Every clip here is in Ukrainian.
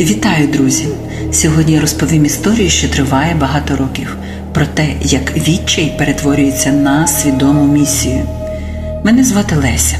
Вітаю, друзі! Сьогодні я розповім історію, що триває багато років, про те, як відчай перетворюється на свідому місію. Мене звати Леся.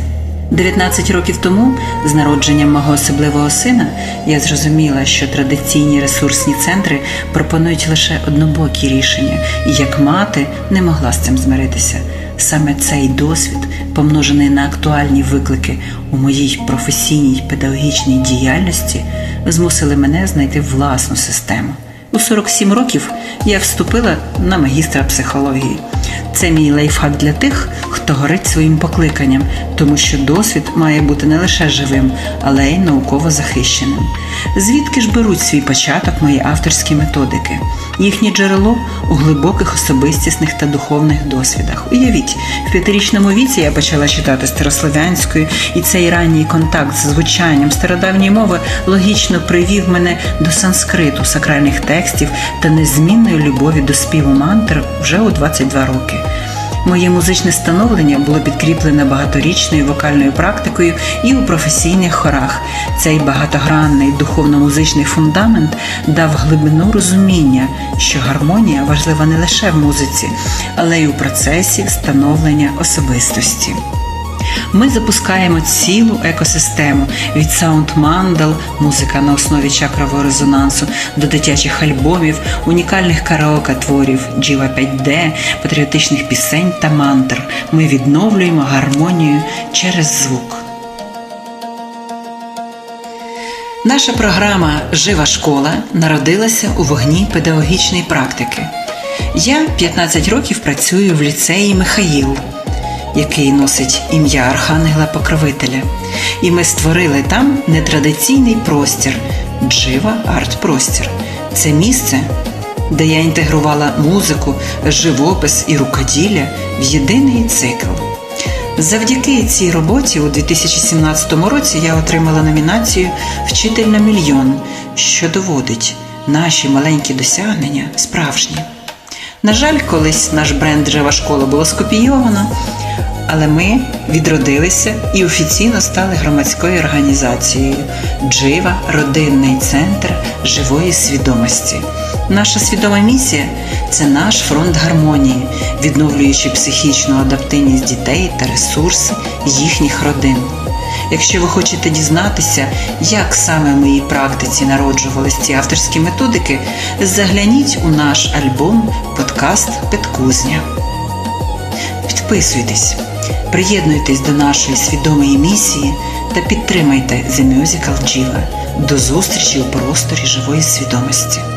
19 років тому, з народженням мого особливого сина, я зрозуміла, що традиційні ресурсні центри пропонують лише однобокі рішення, і як мати не могла з цим змиритися. Саме цей досвід, помножений на актуальні виклики у моїй професійній педагогічній діяльності, змусили мене знайти власну систему. У 47 років я вступила на магістра психології. Це мій лайфхак для тих, хто горить своїм покликанням, тому що досвід має бути не лише живим, але й науково захищеним. Звідки ж беруть свій початок мої авторські методики? Їхнє джерело у глибоких особистісних та духовних досвідах. Уявіть, в п'ятирічному віці я почала читати старослов'янською, і цей ранній контакт з звучанням стародавньої мови логічно привів мене до санскриту, сакральних текстів та незмінної любові до співу мантр вже у 22 роки. Моє музичне становлення було підкріплене багаторічною вокальною практикою і у професійних хорах. Цей багатогранний духовно-музичний фундамент дав глибину розуміння, що гармонія важлива не лише в музиці, але й у процесі становлення особистості. Ми запускаємо цілу екосистему від саунд-мандал, музика на основі чакрового резонансу, до дитячих альбомів, унікальних караоке-творів, джіва 5D, патріотичних пісень та мантр. Ми відновлюємо гармонію через звук. Наша програма Жива школа народилася у вогні педагогічної практики. Я 15 років працюю в ліцеї Михаїл який носить ім'я Архангела Покровителя. І ми створили там нетрадиційний простір Джива арт-простір. Це місце, де я інтегрувала музику, живопис і рукоділля в єдиний цикл. Завдяки цій роботі у 2017 році я отримала номінацію Вчитель на мільйон, що доводить наші маленькі досягнення справжні. На жаль, колись наш бренд Жива школа було скопійовано, але ми відродилися і офіційно стали громадською організацією Джива Родинний центр живої свідомості. Наша свідома місія це наш фронт гармонії, відновлюючи психічну адаптивність дітей та ресурси їхніх родин. Якщо ви хочете дізнатися, як саме в моїй практиці народжувались ці авторські методики, загляніть у наш альбом Подкаст Петкузня. Підписуйтесь, приєднуйтесь до нашої свідомої місії та підтримайте The Musical Jiva. До зустрічі у просторі живої свідомості.